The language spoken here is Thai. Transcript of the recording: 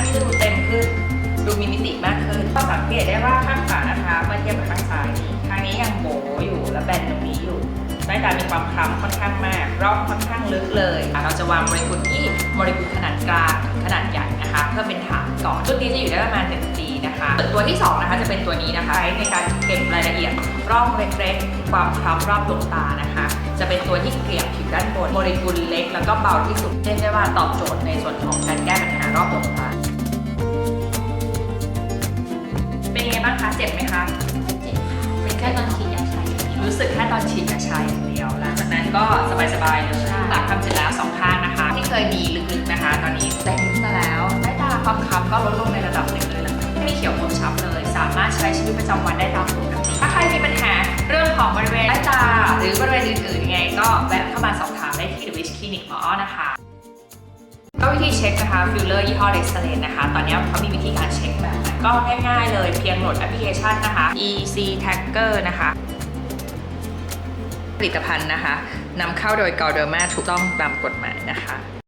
างนี้ดูเต็มขึ้น ดูมีมิติมากขึ้นก็สังเกตได้ว่าข้างขวานะคะเมื่อเทียบกับข้างซ้ายนี่ข้างนี้ยังโบอยู่และแบนตรงนี้อยู่ใต้ตามีความคล้ำค่อนข้างมากร่องค่อนข้างลึกเลยเราจะวางโมเลกุลที่โมเลกุลขนาดกลางถึงขนาดใหญ่นะคะ เพื่อเป็นฐานก่อนชุดนี้จะอยู่ได้ประมาณ1ปีนะคะส่วนตัวที่สองนะคะจะเป็นตัวนี้นะคะใช้ในการเก็บรายละเอียดร่องเล็กๆความคล้ำรอบดวงตานะคะ จะเป็นตัวที่เกลี่ยผิวด้านบนโมเลกุลเล็ก แล้วก็เบาที่สุดเรียกได้ว่าตอบโจทย์ในส่วนของการแก้ปัญหารอบดวงตา ตอนฉีดยาชาอย่างเดียว หลังจากนั้นก็สบายๆเลยใช่หลังทำเสร็จแล้วสองข้างนะคะ ที่เคยมีลึกๆนะคะ ตอนนี้เต็มมาแล้วใต้ตาความคล้ำก็ลดลงในระดับหนึ่งเลยล่ะไม่มีเขียวหมดช้ำเลย สามารถใช้ชีวิตประจำวันได้ตามปกติถ้าใครมีปัญหาเรื่องของบริเวณใต้ตา หรือบริเวณอื่นๆยังไง ก็แวะเข้ามาสอบถามได้ที่ The Wish Clinic หมออ้อนะคะก็วิธีเช็คนะคะฟิลเลอร์ยี่ห้อเ e สเ a นนะคะ ตอนนี้เขามีวิธีการเช็คแบบนั้นก็ง่ายๆเลยเพียงโหลดแอปพลิเคชันนะคะ EC Tagger นะคะ ผลิตภัณฑ์นะคะนำเข้าโดยกอเดอร์มาถูกต้องตามกฎหมายนะคะ